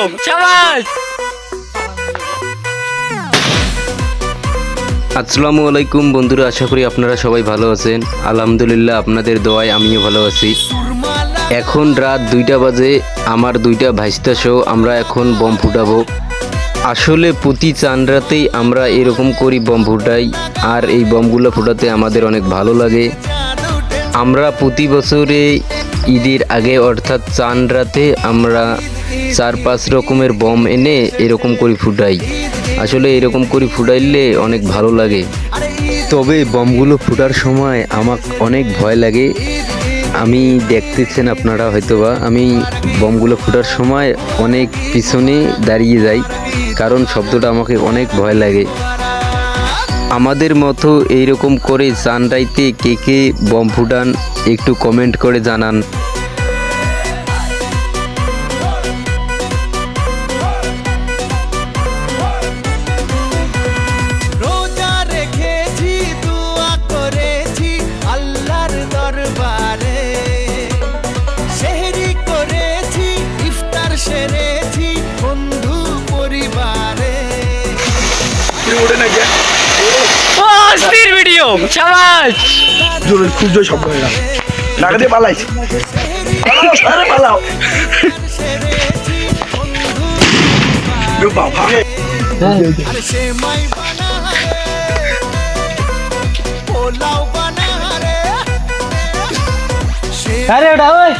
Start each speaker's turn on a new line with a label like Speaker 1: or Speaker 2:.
Speaker 1: Video শাবাশ
Speaker 2: আসসালামু আলাইকুম বন্ধুরা, আশা করি আপনারা সবাই ভালো আছেন। আলহামদুলিল্লাহ, আপনাদের দোয়ায় আমিও ভালো আছি। এখন রাত দুইটা বাজে, আমার দুইটা ভাইস্তা সহ আমরা এখন বম ফুটাবো। আসলে প্রতি চান রাতেই আমরা এরকম করি বম ফুটাই, আর এই বমগুলো ফুটাতে আমাদের অনেক ভালো লাগে। আমরা প্রতি বছরে ঈদের আগে, অর্থাৎ চান রাতে আমরা চার পাঁচ রকমের বম এনে এরকম করে ফুটাই। আসলে এরকম করে ফুটাইলে অনেক ভালো লাগে। তবে বমগুলো ফুটার সময় আমার অনেক ভয় লাগে। আমি দেখতেছেন আপনারা হয়তোবা, আমি বমগুলো ফুটার সময় অনেক পিছনে দাঁড়িয়ে যাই, কারণ শব্দটা আমাকে অনেক ভয় লাগে। আমাদের মতো এইরকম করে চানরাইতে কে কে বম ফুটান একটু কমেন্ট করে জানান।
Speaker 3: রোজা রেখেছি দোয়া করেছি আল্লাহর দরবারে। সেহরি করেছি ইফতার সেরেছি বন্ধু পরিবারে।
Speaker 1: ও অস্থির ভিডিও শাবাশ
Speaker 4: জোরে খুব জোরে শব্দ হয়ে গেল টাকা দিয়ে পালাইছি পালাও। আরে পালাও বাবা
Speaker 3: আর
Speaker 1: ওটা ওই।